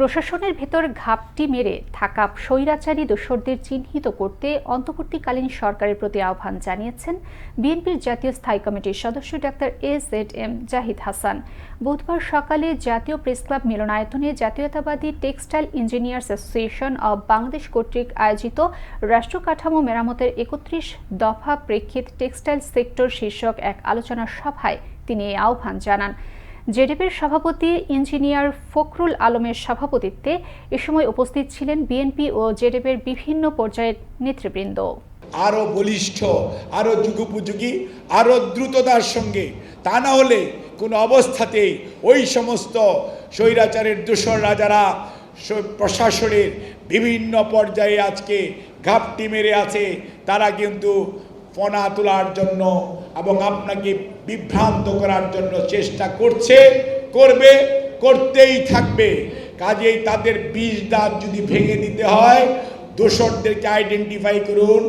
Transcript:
প্রশাসনের ভেতর ঘাপটি মেরে থাকা স্বৈরাচারী দোসরদের চিহ্নিত করতে অন্তর্বর্তীকালীন সরকারের প্রতি আহ্বান জানিয়েছেন বিএনপির জাতীয় স্থায়ী কমিটির সদস্য doctor A Z M Zahid Hasan. বুধবার সকালে জাতীয় প্রেসক্লাব মিলনায়তনে জাতীয়তাবাদী textile engineers association of Bangladesh কর্তৃক আয়োজিত রাষ্ট্র কাঠামো মেরামতের একত্রিশ দফা প্রেক্ষিত টেক্সটাইল সেক্টর শীর্ষক এক আলোচনা সভায় তিনি এই আহ্বান জানান। জেডেপের সভাপতি ইঞ্জিনিয়ার ফখরুল আলমের সভাপতিত্বে এ সময় উপস্থিত ছিলেন বিএনপি ও জেডেপের বিভিন্ন পর্যায়ের নেতৃবৃন্দ। আরও বলিষ্ঠ আরও যুগোপযোগী আরও দ্রুততার সঙ্গে, তা না হলে কোনো অবস্থাতেই ওই সমস্ত স্বৈরাচারের দোসররা রাজারা প্রশাসনের বিভিন্ন পর্যায়ে আজকে ঘাপটি মেরে আছে, তারা কিন্তু ফনা তোলার জন্য এবং আপনাকে বিভ্রান্ত করার জন্য চেষ্টা করছে, করবে, করতেই থাকবে। কাজেই তাদের বিষ দাঁত যদি ভেঙে দিতে হয়, দোষরদেরকে আইডেন্টিফাই করুন।